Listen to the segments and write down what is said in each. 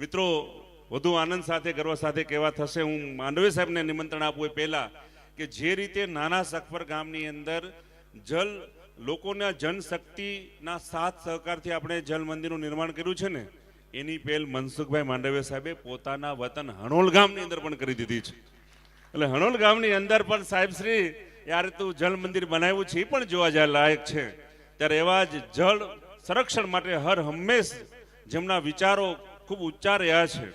મિત્રો, વધુ આનંદ સાથે, ગર્વ સાથે કહેવા થશે, હું માંડવે સાહેબને નિમંત્રણ આપવું એ પહેલા કે જે રીતે નાના સખપર ગામની અંદર જલ, લોકોના જનશક્તિના સાથ સહકારથી આપણે જલ મંદિરનું નિર્માણ કર્યું છે ને, એની પહેલ મનસુખભાઈ માંડવે સાહેબે પોતાના વતન હણોલ ગામની અંદર પણ કરી દીધી છે. એટલે હણોલ ગામની અંદર પણ સાહેબ શ્રી, યાર તું જલ મંદિર બનાવ્યું છે, એ પણ જોવા જાય લાયક છે. ત્યારે એવા જ જળ સંરક્ષણ માટે હર હંમેશ જેમના વિચારો ખૂબ ઊંચા રહ્યા છે.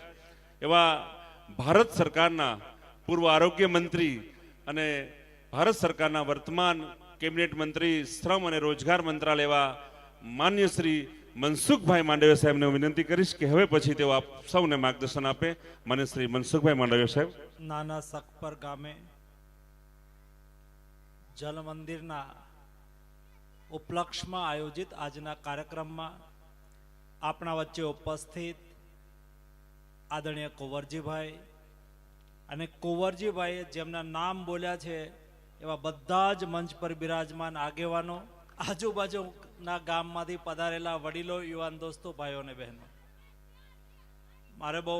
એવા ભારત સરકારના પૂર્વ આરોગ્ય મંત્રી અને ભારત સરકારના વર્તમાન કેબિનેટ મંત્રી, શ્રમ અને રોજગાર મંત્રાલય એવા માન્ય શ્રી મનસુખભાઈ માંડવ્ય સાહેબને હું વિનંતી કરીશ કે હવે પછી તેઓ આપ સૌને માર્ગદર્શન આપે. મને શ્રી મનસુખભાઈ માંડવ્ય સાહેબ. નાના સકપર ગામે જલ મંદિરના ઉપલક્ષમાં આયોજિત આજના કાર્યક્રમમાં આપણા વચ્ચે ઉપસ્થિત આદરણીય કુંવરજીભાઈ અને કુંવરજીભાઈએ જેમના નામ બોલ્યા છે, એવા બધા જ મંચ પર બિરાજમાન આગેવાનો, આજુબાજુના ગામમાંથી પધારેલા વડીલો, યુવાન દોસ્તો, ભાઈઓ અને બહેનો. મારે બહુ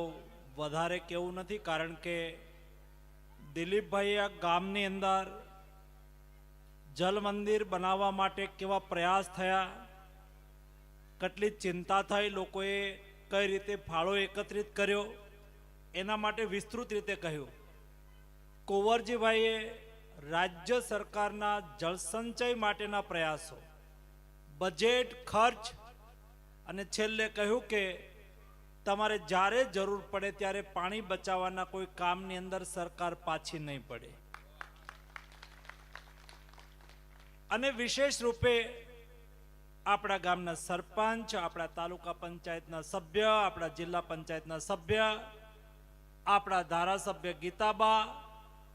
વધારે કેવું નથી, કારણ કે દિલીપભાઈ આ ગામની અંદર જલ મંદિર બનાવવા માટે કેવા પ્રયાસ થયા, કેટલી ચિંતા થઈ લોકોએ કઈ રીતે ફાળો એકત્રિત કર્યો એના માટે વિસ્તૃત રીતે કહ્યું. કુંવરજીભાઈએ રાજ્ય સરકારના જળસંચય માટેના પ્રયાસો, બજેટ, ખર્ચ અને છેલ્લે કહ્યું કે તમારે જ્યારે જરૂર પડે ત્યારે પાણી બચાવવાના કોઈ કામની અંદર સરકાર પાછી નહીં પડે. અને વિશેષ રૂપે આપણા ગામના સરપંચ, આપણા તાલુકા પંચાયતના સભ્ય, આપણા જિલ્લા પંચાયતના સભ્ય, આપણા ધારાસભ્ય ગીતાબા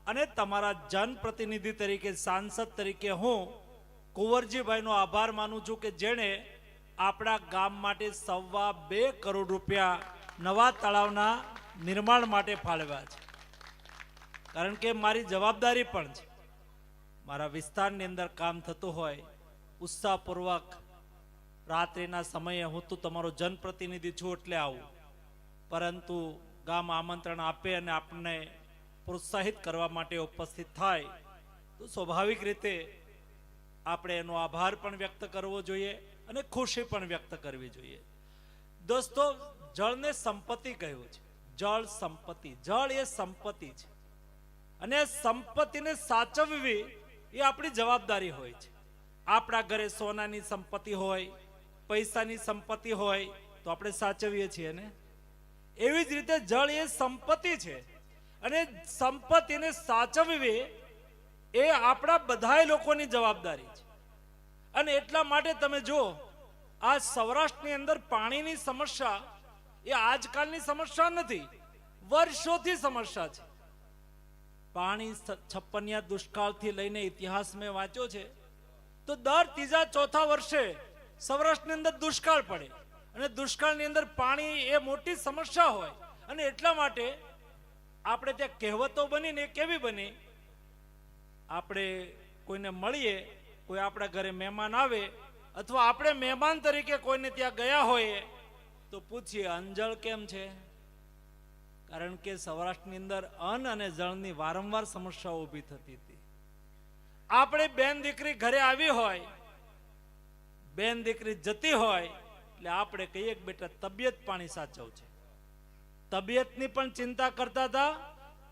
અને તમારા જનપ્રતિનિધિ તરીકે, સાંસદ તરીકે હું કુંવરજીભાઈનો આભાર માનું છું કે જેણે આપણા ગામ માટે સવા બે કરોડ રૂપિયા નવા તળાવના નિર્માણ માટે ફાળવ્યા છે. કારણ કે મારી જવાબદારી પણ છે. મારા વિસ્તારની અંદર કામ થતું હોય, ઉત્સાહપૂર્વક રાત્રિના સમયે હું તો તમારો જનપ્રતિનિધિ છું એટલે આવું. પરંતુ ગામ આમંત્રણ આપે અને આપણને પ્રોત્સાહિત કરવા માટે ઉપસ્થિત થાય, તો સ્વાભાવિક રીતે આપણે એનો આભાર પણ વ્યક્ત કરવો જોઈએ અને ખુશી પણ વ્યક્ત કરવી જોઈએ. દોસ્તો, જળને સંપત્તિ કહ્યું છે. જળ સંપત્તિ. જળ એ સંપત્તિ છે. અને સંપત્તિને સાચવવી એ આપણી જવાબદારી હોય છે. આપણા ઘરે સોનાની સંપત્તિ હોય પૈસાની સંપત્તિ હોય તો આપણે સાચવીએ છીએ ને? એવી જ રીતે જળ એ સંપત્તિ છે. અને સંપત્તિને સાચવવી એ આપણા બધાય લોકોની જવાબદારી છે. અને એટલા માટે તમે જો આ સૌરાષ્ટ્રની અંદર પાણીની સમસ્યા એ આજકાલની સમસ્યા નથી, વર્ષોથી સમસ્યા છે. પાણી છપ્પનિયા દુષ્કાળથી લઈને ઇતિહાસ મેં વાંચ્યો છે. તો દર ત્રીજા ચોથા વર્ષે સૌરાષ્ટ્રની અંદર દુષ્કાળ પડે અને દુષ્કાળની અંદર પાણી એ મોટી સમસ્યા હોય અને એટલા માટે આપણે ત્યાં કહેવતો બનીને કેવી બની? આપણે કોઈને મળીએ, કોઈ આપણા ઘરે મહેમાન આવે અથવા આપણે મહેમાન તરીકે કોઈને ત્યાં ગયા હોઈએ, તો પૂછીએ અંજળ કેમ છે? કારણ કે સૌરાષ્ટ્રની અંદર અન્ન અને જળની વારંવાર સમસ્યાઓ ઊભી થતી હતી. આપણે બેન દીકરી ઘરે આવી હોય બેન દીકરી જતી હોય, એટલે આપણે કહીએ કે બેટા, તબિયત પાણી સાચવ છે. તબિયતની પણ ચિંતા કરતા હતા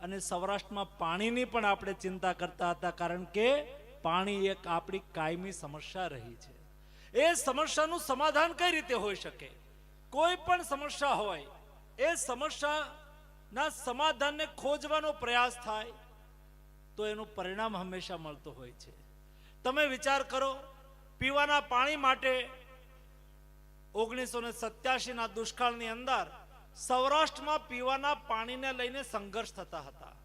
અને સૌરાષ્ટ્રમાં પાણીની પણ આપણે ચિંતા કરતા હતા, કારણ કે પાણી એક આપણી કાયમી સમસ્યા રહી છે. એ સમસ્યાનું સમાધાન કઈ રીતે હોઈ શકે? કોઈ પણ સમસ્યા હોય, એ સમસ્યાના સમાધાનને ખોજવાનો પ્રયાસ થાય, તો એનું પરિણામ હંમેશા મળતું હોય છે. તમે વિચાર કરો પીવાના પાણી માટે ઓગણીસો ને સત્યાસીના દુષ્કાળની અંદર સૌરાષ્ટ્રમાં પીવાના પાણીને લઈને સંઘર્ષ થતા હતા.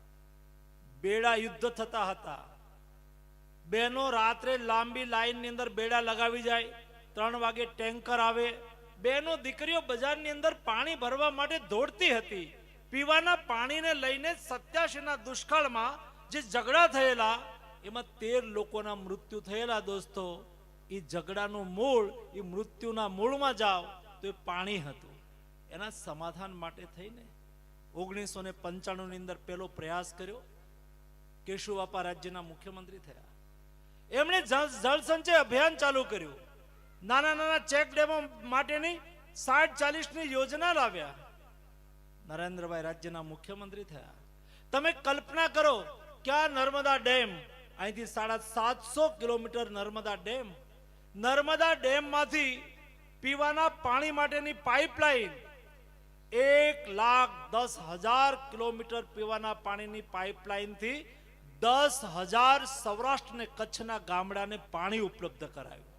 બેડા યુદ્ધ થતા હતા. બહેનો રાત્રે લાંબી લાઈનની અંદર બેડા લગાવી જાય, ત્રણ વાગે ટેન્કર આવે. બહેનો દીકરીઓ બજારની અંદર પાણી ભરવા માટે દોડતી હતી. પીવાના પાણીને લઈને સત્યાસીના દુષ્કાળમાં જે ઝઘડા થયેલા, એમાં તેર લોકોના મૃત્યુ થયેલા દોસ્તો. એ ઝઘડાનું મૂળ એ મૃત્યુના મૂળમાં જાઓ, તો એ પાણી હતું. એના સમાધાન માટે થઈને ઓગણીસો ને પંચાણુંની અંદર પેલો પ્રયાસ કર્યો. કેશુબાપા રાજ્યના મુખ્યમંત્રી થયા. એમણે જળ જળ સંચય અભિયાન ચાલુ કર્યું. નાના નાના ચેક ડેમો માટેની સાઠ ચાલીસની યોજના લાવ્યા. નરેન્દ્રભાઈ રાજ્યના મુખ્યમંત્રી થયા. તમે કલ્પના કરો કે આ નર્મદા ડેમ? અહીંથી સાડા સાતસો કિલોમીટર નર્મદા ડેમ નર્મદા ડેમમાંથી પીવાના પાણી માટેની પાઇપલાઇન એક લાખ દસ હજાર કિલોમીટર પીવાના પાણીની પાઇપલાઇનથી દસ હજાર સૌરાષ્ટ્ર ને કચ્છના ગામડાને પાણી ઉપલબ્ધ કરાયું.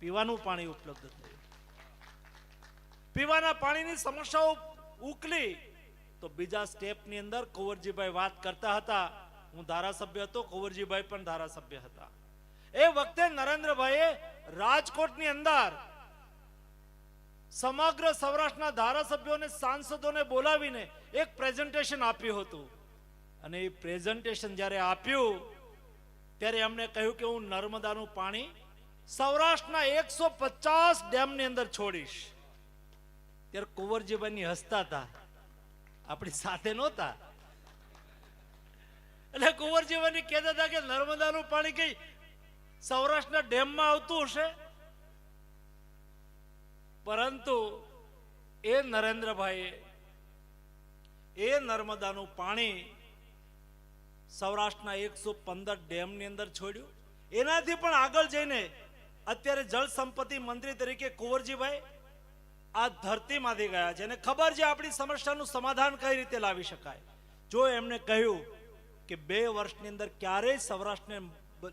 પીવાનું પાણી ઉપલબ્ધ થયું. પીવાના પાણીની સમસ્યાઓ ઉકલી તો બીજા સ્ટેપની અંદર કુંવરજીભાઈ વાત કરતા હતા. હું ધારાસભ્ય હતો, કુંવરજીભાઈ પણ ધારાસભ્ય હતા. એ વખતે નરેન્દ્રભાઈએ રાજકોટની અંદર સમગ્ર સૌરાષ્ટ્રના ધારાસભ્યોને સાંસદોને બોલાવીને એક પ્રેઝન્ટેશન આપ્યું હતું. અને એ પ્રેઝન્ટેશન જ્યારે આપ્યું, ત્યારે એમણે કહ્યું કે હું નર્મદાનું પાણી સૌરાષ્ટ્રના એકસો પચાસ ડેમની અંદર છોડીશ. ત્યારે કુંવરજીભાઈની હસતા હતા. આપણી સાથે નહોતા. એટલે કુંવરજીભાઈ કહેતા હતા કે નર્મદાનું પાણી કઈ સૌરાષ્ટ્રના ડેમમાં આવતું હશે? પરંતુ એ નરેન્દ્રભાઈએ, એ નર્મદાનું પાણી સૌરાષ્ટ્રના એકસો પંદર ડેમની અંદર છોડ્યું. એનાથી પણ આગળ જઈને અત્યારે જળ સંપત્તિ મંત્રી તરીકે કુંવરજીભાઈ આ ધરતીમાંથી ગયા છે. અને ખબર છે આપણી સમસ્યાનું સમાધાન કઈ રીતે લાવી શકાય? જો એમણે કહ્યું કે બે વર્ષની અંદર ક્યારેય સૌરાષ્ટ્રને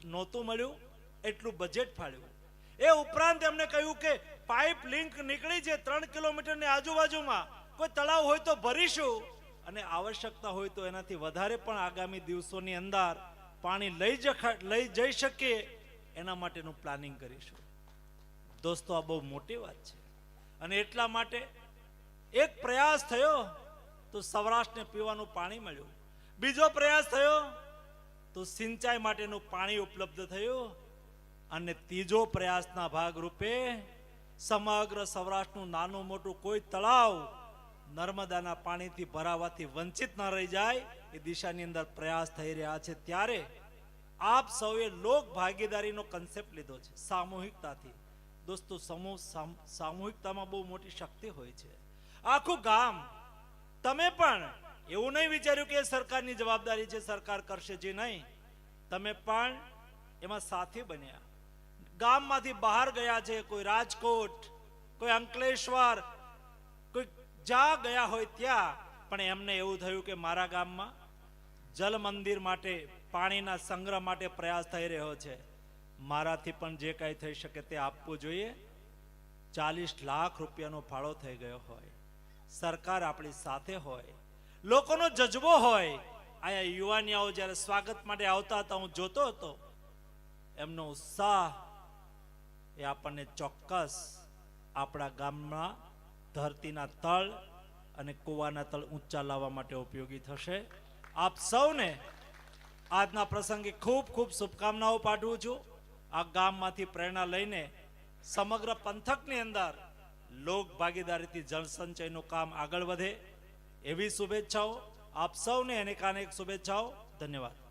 નહોતું મળ્યું એટલું બજેટ ફાળ્યું. એ ઉપરાંત એમને કહ્યું કે પાઇપ લિંક નીકળી છે ત્રણ કિલોમીટરની આજુબાજુમાં. કોઈ તળાવ હોય તો ભરીશું. અને આવશ્યકતા હોય તો એનાથી વધારે પણ આગામી દિવસોની અંદર પાણી લઈ લઈ જઈ શકીએ. એના માટેનું પ્લાનિંગ કરીશું. દોસ્તો, આ બહુ મોટી વાત છે. અને એટલા માટે એક પ્રયાસ થયો તો સૌરાષ્ટ્રને પીવાનું પાણી મળ્યું. બીજો પ્રયાસ થયો તો સિંચાઈ માટેનું પાણી ઉપલબ્ધ થયું. અને ત્રીજો પ્રયાસના ભાગરૂપે સમગ્ર સૌરાષ્ટ્રનું નાનું મોટું કોઈ તળાવ નર્મદાના પાણીથી ભરાવાથી વંચિત ન રહી જાય, એ દિશાની અંદર પ્રયાસ થઈ રહ્યા છે. ત્યારે આપ સૌએ લોક ભાગીદારીનો કન્સેપ્ટ લીધો છે, સામૂહિકતાથી. દોસ્તો, સમૂહ, સામ- સામૂહિકતામાં બહુ મોટી શક્તિ હોય છે. આખું ગામ, તમે પણ એવું નહીં વિચાર્યું કે સરકારની જવાબદારી છે, સરકાર કરશે જે નહીં. તમે પણ એમાં સાથી બન્યા. ગામમાંથી બહાર ગયા છે, કોઈ રાજકોટ, કોઈ અંકલેશ્વર, કોઈ જ્યાં ગયા હોય ત્યાં. પણ એમને એવું થયું કે મારા ગામમાં જલ મંદિર માટે, પાણીના સંગ્રહ માટે પ્રયાસ થઈ રહ્યો છે. મારાથી પણ જે કાંઈ થઈ શકે તે આપવું જોઈએ. ચાલીસ લાખ રૂપિયાનો ફાળો થઈ ગયો હોય. સરકાર આપણી સાથે હોય. લોકોનો જજબો હોય. આયા યુવાનિયાઓ જ્યારે સ્વાગત માટે આવતા હતા, હું જોતો હતો. એમનો ઉત્સાહ એ આપણને ચોક્કસ આપણા ગામમાં ધરતીના તળ અને કુવાના તળ ઊંચા લાવવા માટે ઉપયોગી થશે. આપ સૌને આજના પ્રસંગે ખૂબ ખૂબ શુભકામનાઓ પાઠવું છું. આ ગામમાંથી પ્રેરણા લઈને સમગ્ર પંથકની અંદર લોક ભાગીદારીથી જળસંચયનું કામ આગળ વધે. એવી શુભેચ્છાઓ. આપ સૌને અનેકાનેક શુભેચ્છાઓ. ધન્યવાદ.